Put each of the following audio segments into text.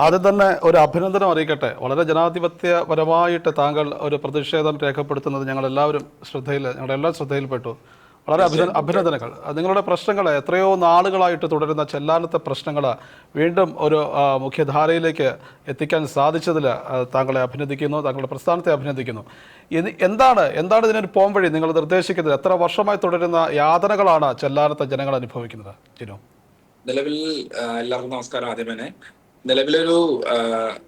ആദ്യം തന്നെ ഒരു അഭിനന്ദനം അറിയിക്കട്ടെ. വളരെ ജനാധിപത്യപരമായിട്ട് താങ്കൾ ഒരു പ്രതിഷേധം രേഖപ്പെടുത്തുന്നത് ഞങ്ങൾ എല്ലാവരും ശ്രദ്ധയിൽ ഞങ്ങളുടെ എല്ലാം ശ്രദ്ധയിൽപ്പെട്ടു. വളരെ അഭിന അഭിനന്ദനങ്ങൾ. നിങ്ങളുടെ പ്രശ്നങ്ങൾ എത്രയോ നാളുകളായിട്ട് തുടരുന്ന ചെല്ലാനത്തെ പ്രശ്നങ്ങൾ വീണ്ടും ഒരു മുഖ്യധാരയിലേക്ക് എത്തിക്കാൻ സാധിച്ചതിൽ താങ്കളെ അഭിനന്ദിക്കുന്നു താങ്കളുടെ പ്രസ്ഥാനത്തെ അഭിനന്ദിക്കുന്നു. ഇത് എന്താണ് എന്താണ് ഇതിനൊരു പോംവഴി? നിങ്ങൾ നിർദ്ദേശിക്കുന്നത് എത്ര വർഷമായി തുടരുന്ന യാതനകളാണ് ചെല്ലാനത്തെ ജനങ്ങൾ അനുഭവിക്കുന്നത്? ജിനു. നിലവിൽ എല്ലാവർക്കും നമസ്കാരം. ആദ്യം തന്നെ നിലവിലൊരു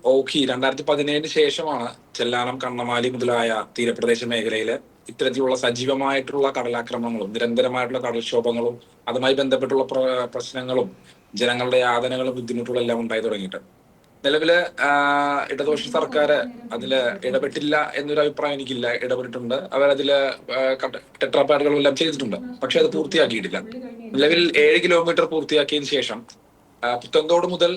ഓഖി രണ്ടായിരത്തി പതിനേഴിന് ശേഷമാണ് ചെല്ലാനം കണ്ണമാലി മുതലായ തീരപ്രദേശ മേഖലയിൽ ഇത്തരത്തിലുള്ള സജീവമായിട്ടുള്ള കടലാക്രമണങ്ങളും നിരന്തരമായിട്ടുള്ള കടൽക്ഷോഭങ്ങളും അതുമായി ബന്ധപ്പെട്ടുള്ള പ്രശ്നങ്ങളും ജനങ്ങളുടെ യാതനകളും ബുദ്ധിമുട്ടുകളും എല്ലാം ഉണ്ടായി തുടങ്ങിയിട്ട്. നിലവിൽ ഇടതുപക്ഷ സർക്കാർ അതിൽ ഇടപെട്ടില്ല എന്നൊരു അഭിപ്രായം എനിക്കില്ല. ഇടപെട്ടിട്ടുണ്ട്. അവരതിൽ ടെട്രാപാഡുകളും എല്ലാം ചെയ്തിട്ടുണ്ട്. പക്ഷെ അത് പൂർത്തിയാക്കിയിട്ടില്ല. നിലവിൽ ഏഴ് കിലോമീറ്റർ പൂർത്തിയാക്കിയതിനു ശേഷം പുത്തൻതോട് മുതൽ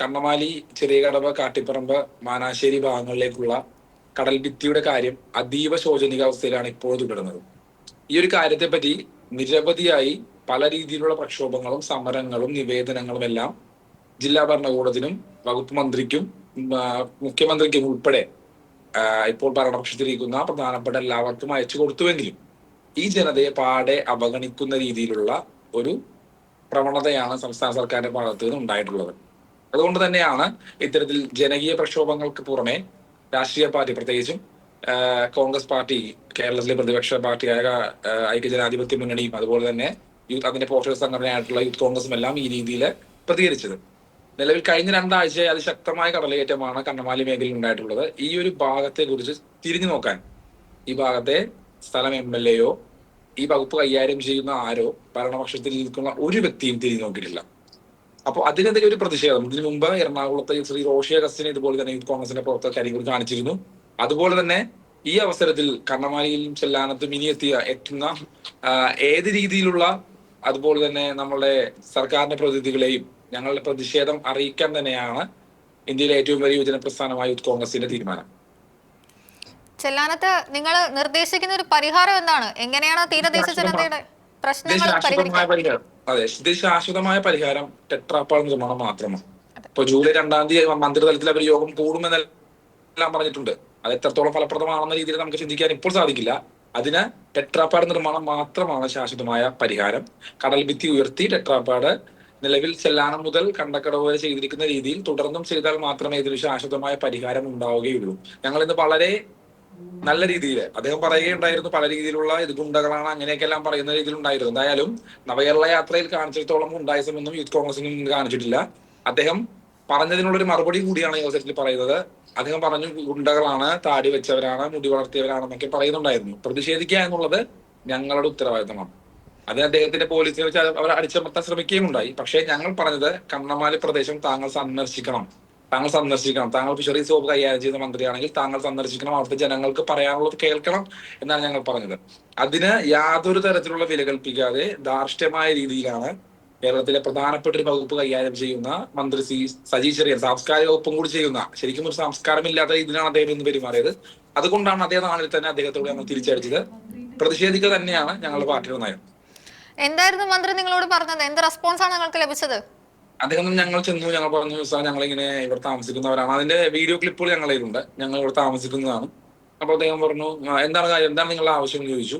കണ്ണമാലി ചെറിയ കടവ് കാട്ടിപ്പറമ്പ് മാനാശ്ശേരി ഭാഗങ്ങളിലേക്കുള്ള കടൽ ഭിത്തിയുടെ കാര്യം അതീവ ശോചനീയാവസ്ഥയിലാണ് ഇപ്പോൾ തുടരുന്നത്. ഈ ഒരു കാര്യത്തെ പറ്റി നിരവധിയായി പല രീതിയിലുള്ള പ്രക്ഷോഭങ്ങളും സമരങ്ങളും നിവേദനങ്ങളും എല്ലാം ജില്ലാ ഭരണകൂടത്തിനും വകുപ്പ് മന്ത്രിക്കും മുഖ്യമന്ത്രിക്കും ഉൾപ്പെടെ ഇപ്പോൾ ഭരണപക്ഷത്തിരിക്കുന്ന പ്രധാനപ്പെട്ട എല്ലാവർക്കും അയച്ചു കൊടുത്തുവെങ്കിലും ഈ ജനതയെ പാടെ അവഗണിക്കുന്ന രീതിയിലുള്ള ഒരു പ്രവണതയാണ് സംസ്ഥാന സർക്കാരിന്റെ ഭാഗത്ത് നിന്ന് ഉണ്ടായിട്ടുള്ളത്. അതുകൊണ്ട് തന്നെയാണ് ഇത്തരത്തിൽ ജനകീയ പ്രക്ഷോഭങ്ങൾക്ക് പുറമെ രാഷ്ട്രീയ പാർട്ടി പ്രത്യേകിച്ചും കോൺഗ്രസ് പാർട്ടി കേരളത്തിലെ പ്രതിപക്ഷ പാർട്ടിയായ ഐക്യജനാധിപത്യ മുന്നണിയും അതുപോലെ തന്നെ യൂത്ത് അതിന്റെ പോഷക സംഘടനയായിട്ടുള്ള യൂത്ത് കോൺഗ്രസും എല്ലാം ഈ രീതിയിൽ പ്രതികരിച്ചത്. നിലവിൽ കഴിഞ്ഞ രണ്ടാഴ്ചയായി അതിശക്തമായ കടലേറ്റമാണ് കണ്ണമാലി മേഖലയിൽ ഉണ്ടായിട്ടുള്ളത്. ഈ ഒരു ഭാഗത്തെ കുറിച്ച് തിരിഞ്ഞു നോക്കാൻ ഈ ഭാഗത്തെ സ്ഥലം എം എൽ എയോ ഈ വകുപ്പ് കൈകാര്യം ചെയ്യുന്ന ആരോ ഭരണപക്ഷത്തിൽ നിൽക്കുന്ന ഒരു വ്യക്തിയും തിരിഞ്ഞു നോക്കിയിട്ടില്ല. അപ്പോൾ അതിനെതിരെ ഒരു പ്രതിഷേധം. ഇതിനു മുമ്പ് എറണാകുളത്തെ ശ്രീ റോഷി അഗസ്റ്റിനെ ഇതുപോലെ തന്നെ യൂത്ത് കോൺഗ്രസിന്റെ പ്രവർത്തക കാര്യങ്ങൾ കാണിച്ചിരുന്നു. അതുപോലെ തന്നെ ഈ അവസരത്തിൽ കണ്ണമാലിയിലും ചെല്ലാനത്തും ഇനി എത്തിയ എത്തുന്ന ഏത് രീതിയിലുള്ള അതുപോലെ തന്നെ നമ്മളുടെ സർക്കാരിന്റെ പ്രതിനിധികളെയും ഞങ്ങളുടെ പ്രതിഷേധം അറിയിക്കാൻ തന്നെയാണ് ഇന്ത്യയിലെ ഏറ്റവും വലിയ യുവജന പ്രസ്ഥാനമായ യൂത്ത് കോൺഗ്രസിന്റെ തീരുമാനം. ചെല്ലാനത്ത് നിങ്ങൾ നിർദ്ദേശിക്കുന്ന ഒരു പരിഹാരം എന്താണ്? എങ്ങനെയാണ് തീരദേശ ജനതയുടെ പ്രശ്നങ്ങൾ ശാശ്വതമായ അതെ പരിഹാരം ടെട്രാപ്പാൾ നിർമ്മാണം മാത്രമാണ്. ഇപ്പൊ ജൂലൈ രണ്ടാം തീയതി മന്ത്രിതലത്തിൽ അവർ യോഗം കൂടുമെന്നെല്ലാം പറഞ്ഞിട്ടുണ്ട്. അത് എത്രത്തോളം ഫലപ്രദമാണെന്ന രീതിയിൽ നമുക്ക് ചിന്തിക്കാൻ ഇപ്പോൾ സാധിക്കില്ല. അതിന് ടെട്രാപ്പാട് നിർമ്മാണം മാത്രമാണ് ശാശ്വതമായ പരിഹാരം. കടൽ ഭിത്തി ഉയർത്തി ടെട്രാപ്പാട് നിലവിൽ ചെല്ലാനം മുതൽ കണ്ടക്കടവ് വരെ ചെയ്തിരിക്കുന്ന രീതിയിൽ തുടർന്നും ചെയ്താൽ മാത്രമേ ഇതിന് ശാശ്വതമായ പരിഹാരം ഉണ്ടാവുകയുള്ളൂ. ഞങ്ങൾ ഇന്ന് വളരെ നല്ല രീതിയിൽ അദ്ദേഹം പറയുകയുണ്ടായിരുന്നു പല രീതിയിലുള്ള ഇത് ഗുണ്ടകളാണ് അങ്ങനെയൊക്കെ എല്ലാം പറയുന്ന രീതിയിൽ ഉണ്ടായിരുന്നു എന്തായാലും നവകേരള യാത്രയിൽ കാണിച്ചിടത്തോളം ഗുണ്ടായിസമൊന്നും യൂത്ത് കോൺഗ്രസിനും കാണിച്ചിട്ടില്ല. അദ്ദേഹം പറഞ്ഞതിനുള്ളൊരു മറുപടി കൂടിയാണ് ഈ അവസരത്തിൽ പറയുന്നത്. അദ്ദേഹം പറഞ്ഞു ഗുണ്ടകളാണ് താടി വെച്ചവരാണ് മുടി വളർത്തിയവരാണെന്നൊക്കെ പറയുന്നുണ്ടായിരുന്നു. പ്രതിഷേധിക്കുക എന്നുള്ളത് ഞങ്ങളുടെ ഉത്തരവാദിത്തമാണ്. അത് അദ്ദേഹത്തിന്റെ പോലീസിനെ വെച്ച് അവർ അടിച്ചമർത്താൻ ശ്രമിക്കുകയും ഉണ്ടായി പക്ഷേ ഞങ്ങൾ പറഞ്ഞത് കണ്ണമാലി പ്രദേശം താങ്കൾ സന്ദർശിക്കണം. താങ്കൾ സന്ദർശിക്കണം. താങ്കൾ ഫിഷറീസ് വകുപ്പ് കൈകാര്യം ചെയ്യുന്ന മന്ത്രിയാണെങ്കിൽ താങ്കൾ സന്ദർശിക്കണം. അവിടുത്തെ ജനങ്ങൾക്ക് പറയാനുള്ളത് കേൾക്കണം എന്നാണ് ഞങ്ങൾ പറഞ്ഞത്. അതിന് യാതൊരു തരത്തിലുള്ള വില കൽപ്പിക്കാതെ ധാർഷ്ട്യമായ രീതിയിലാണ് കേരളത്തിലെ പ്രധാനപ്പെട്ട ഒരു വകുപ്പ് കൈകാര്യം ചെയ്യുന്ന മന്ത്രി സി സജി ചെറിയൻ. സാംസ്കാരിക വകുപ്പും കൂടി ചെയ്യുന്ന. ശരിക്കും ഒരു സംസ്കാരമില്ലാത്ത രീതിയിലാണ് അദ്ദേഹം ഇന്ന് പെരുമാറിയത്. അതുകൊണ്ടാണ് അതേ നാളിൽ തന്നെ അദ്ദേഹത്തോട് ഞങ്ങൾ തിരിച്ചടിച്ചത്. പ്രതിഷേധിക്കുക തന്നെയാണ് ഞങ്ങളുടെ പാർട്ടിയുടെ നയം. എന്തായിരുന്നു മന്ത്രി നിങ്ങളോട് പറഞ്ഞത്? എന്ത് റെസ്പോൺസ് ആണ് നിങ്ങൾക്ക് ലഭിച്ചത്? അദ്ദേഹം ഞങ്ങൾ ചെന്നു ഞങ്ങൾ പറഞ്ഞു സാർ ഞങ്ങൾ ഇങ്ങനെ ഇവിടെ താമസിക്കുന്നവരാണ്. അതിന്റെ വീഡിയോ ക്ലിപ്പുകൾ ഞങ്ങളുടെ ഞങ്ങൾ ഇവിടെ താമസിക്കുന്നതാണ്. അപ്പൊ അദ്ദേഹം പറഞ്ഞു എന്താണ് കാര്യം? എന്താണ് നിങ്ങളുടെ ആവശ്യം? എന്ന് ചോദിച്ചു.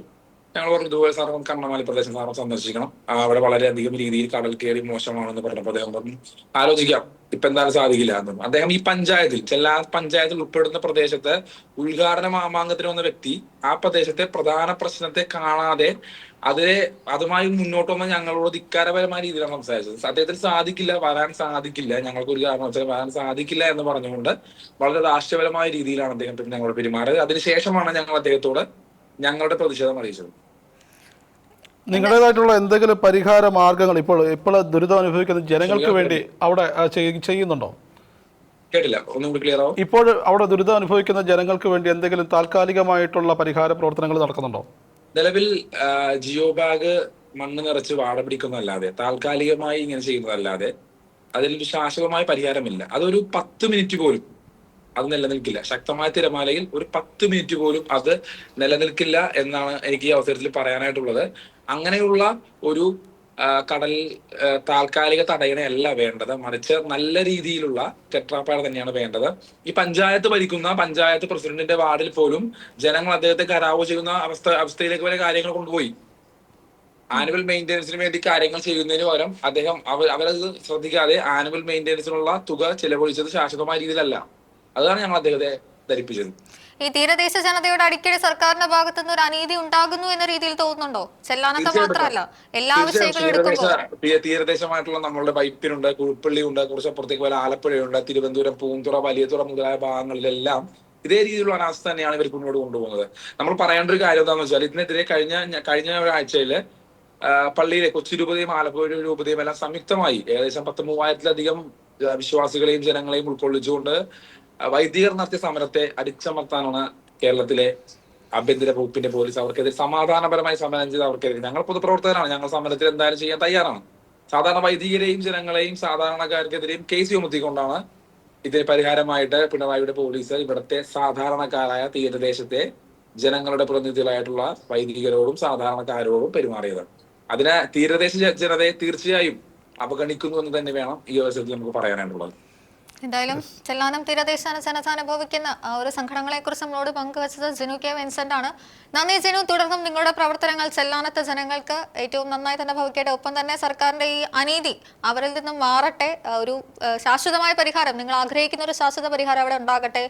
ഞങ്ങൾ പറഞ്ഞു ഇതുപോലെ സാർ നമുക്ക് കണ്ണമാലി പ്രദേശം സാർ സന്ദർശിക്കണം. അവിടെ വളരെയധികം രീതിയിൽ കടൽ കയറി മോശമാണെന്ന് പറഞ്ഞപ്പോൾ അദ്ദേഹം പറഞ്ഞു ആലോചിക്കാം ഇപ്പൊ എന്തായാലും സാധിക്കില്ല എന്നും. അദ്ദേഹം ഈ പഞ്ചായത്തിൽ ചെല്ലാ പഞ്ചായത്തിൽ ഉൾപ്പെടുന്ന പ്രദേശത്ത് ഉദ്ഘാടന മാമാങ്കത്തിന് വന്ന വ്യക്തി ആ പ്രദേശത്തെ പ്രധാന പ്രശ്നത്തെ കാണാതെ അതിനെ അതുമായി മുന്നോട്ട് വന്ന ഞങ്ങളോട് ധിക്കാരപരമായ രീതിയിലാണ് സംസാരിച്ചത്. അദ്ദേഹത്തിന് സാധിക്കില്ല വരാൻ സാധിക്കില്ല ഞങ്ങൾക്ക് ഒരു കാരണവശാലും വരാൻ സാധിക്കില്ല എന്ന് പറഞ്ഞുകൊണ്ട് വളരെ രാഷ്ട്രീയപരമായ രീതിയിലാണ് അദ്ദേഹം ഞങ്ങളോട് പെരുമാറിയത്. അതിനുശേഷമാണ് ഞങ്ങൾ അദ്ദേഹത്തോട് ഞങ്ങളുടെ പ്രതിഷേധം അറിയിച്ചത്. നിങ്ങളുടേതായിട്ടുള്ള എന്തെങ്കിലും പരിഹാര മാർഗങ്ങൾ ഇപ്പോൾ ഇപ്പോൾ ദുരിതം അനുഭവിക്കുന്ന ജനങ്ങൾക്ക് വേണ്ടി അവിടെ ചെയ്യുന്നുണ്ടോ? കേട്ടില്ല ഒന്നും കൂടി ക്ലിയർ ആവും? ഇപ്പോൾ അവിടെ ദുരിതം അനുഭവിക്കുന്ന ജനങ്ങൾക്ക് വേണ്ടി എന്തെങ്കിലും താൽക്കാലികമായിട്ടുള്ള പരിഹാര പ്രവർത്തനങ്ങൾ നടക്കുന്നുണ്ടോ? നിലവിൽ ജിയോ ബാഗ് മണ്ണ് നിറച്ച് വാട പിടിക്കുന്നതല്ലാതെ താൽക്കാലികമായി ഇങ്ങനെ ചെയ്യുന്നതല്ലാതെ അതിൽ ശാശ്വതമായ പരിഹാരമില്ല. അതൊരു പത്ത് മിനിറ്റ് പോലും അത് നിലനിൽക്കില്ല. ശക്തമായ തിരമാലയിൽ ഒരു പത്ത് മിനിറ്റ് പോലും അത് നിലനിൽക്കില്ല എന്നാണ് എനിക്ക് ഈ അവസരത്തിൽ പറയാനായിട്ടുള്ളത്. അങ്ങനെയുള്ള ഒരു കടൽ താൽക്കാലിക തടയണയല്ല വേണ്ടത്. മറിച്ച് നല്ല രീതിയിലുള്ള ടെട്രാപ്പാഡ് തന്നെയാണ് വേണ്ടത്. ഈ പഞ്ചായത്ത് ഭരിക്കുന്ന പഞ്ചായത്ത് പ്രസിഡന്റിന്റെ വാർഡിൽ പോലും ജനങ്ങൾ അദ്ദേഹത്തെ കരാവ് ചെയ്യുന്ന അവസ്ഥ അവസ്ഥയിലേക്ക് വരെ കാര്യങ്ങൾ കൊണ്ടുപോയി. ആനുവൽ മെയിന്റെനൻസിന് വേണ്ടി കാര്യങ്ങൾ ചെയ്യുന്നതിന് പകരം അദ്ദേഹം അവർ അവരത് ശ്രദ്ധിക്കാതെ ആനുവൽ മെയിന്റെനൻസിനുള്ള തുക ചിലവഴിച്ചത് ശാശ്വതമായ രീതിയിലല്ല. അതാണ് ഞങ്ങൾ അദ്ദേഹത്തെ ധരിപ്പിച്ചത്. ഈ തീരദേശ ജനതയോട് അടിക്കടി സർക്കാരിന്റെ ഭാഗത്തു നിന്ന് ഒരു അനീതി ഉണ്ടാകുന്നു എന്ന രീതിയിൽ തോന്നുന്നുണ്ടോ? ചെല്ലാനൊക്കെ മാത്രമല്ല എല്ലാ വിഷയങ്ങളും തീരദേശമായിട്ടുള്ള നമ്മളുടെ പൈപ്പിനുണ്ട് കുഴിപ്പള്ളി ഉണ്ട് കുറച്ച് അപ്പുറത്തേക്ക് പോലെ ആലപ്പുഴയുണ്ട് തിരുവനന്തപുരം പൂന്തുറ വലിയതുറ മുതലായ ഭാഗങ്ങളിലെല്ലാം ഇതേ രീതിയിലുള്ള അനാസ്ഥ തന്നെയാണ് ഇവർ മുന്നോട്ട് കൊണ്ടുപോകുന്നത്. നമ്മൾ പറയേണ്ട ഒരു കാര്യം എന്താണെന്ന് വെച്ചാൽ ഇതിനെതിരെ കഴിഞ്ഞ കഴിഞ്ഞ ഒരാഴ്ചയിൽ പള്ളിയിലെ കൊച്ചി രൂപതയും ആലപ്പുഴ രൂപതയും എല്ലാം സംയുക്തമായി ഏകദേശം പത്ത് മൂവായിരത്തിലധികം വിശ്വാസികളെയും ജനങ്ങളെയും ഉൾക്കൊള്ളിച്ചുകൊണ്ട് വൈദികർ നടത്തിയ സമരത്തെ അടിച്ചമർത്താനാണ് കേരളത്തിലെ ആഭ്യന്തര വകുപ്പിന്റെ പോലീസ് അവർക്കെതിരെ സമാധാനപരമായി സമരം ചെയ്ത് അവർക്കെതിരെ. ഞങ്ങൾ പൊതുപ്രവർത്തകരാണ്. ഞങ്ങൾ സമരത്തിൽ എന്തായാലും ചെയ്യാൻ തയ്യാറാണ്. സാധാരണ വൈദികരെയും ജനങ്ങളെയും സാധാരണക്കാർക്കെതിരെയും കേസ് ചുമത്തിക്കൊണ്ടാണ് ഇതിന് പരിഹാരമായിട്ട് പിണറായിയുടെ പോലീസ് ഇവിടുത്തെ സാധാരണക്കാരായ തീരദേശത്തെ ജനങ്ങളുടെ പ്രതിനിധികളായിട്ടുള്ള വൈദികരോടും സാധാരണക്കാരോടും പെരുമാറിയത്. അതിന് തീരദേശ ജനതയെ തീർച്ചയായും അവഗണിക്കുന്നു എന്ന് തന്നെ വേണം ഈ അവസരത്തിൽ നമുക്ക് പറയാനായിട്ടുള്ളത്. എന്തായാലും ചെല്ലാനം തീരദേശ ജനത അനുഭവിക്കുന്ന ആ ഒരു സംഘടനകളെ കുറിച്ച് നമ്മളോട് പങ്കുവച്ചത് ജിനു കെ വിൻസെന്റ് ആണ് നന്ദി ജിനു. തുടർന്നും നിങ്ങളുടെ പ്രവർത്തനങ്ങൾ ചെല്ലാനത്തെ ജനങ്ങൾക്ക് ഏറ്റവും നന്നായി തന്നെ ഭവിക്കട്ടെ. ഒപ്പം തന്നെ സർക്കാരിന്റെ ഈ അനീതി അവരിൽ നിന്നും മാറട്ടെ. ഒരു ശാശ്വതമായ പരിഹാരം നിങ്ങൾ ആഗ്രഹിക്കുന്ന ഒരു ശാശ്വത പരിഹാരം അവിടെ ഉണ്ടാകട്ടെ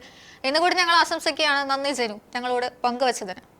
എന്നുകൂടി ഞങ്ങൾ ആശംസിക്കുകയാണ് നന്ദി ജിനു ഞങ്ങളോട് പങ്കുവച്ചതിന്.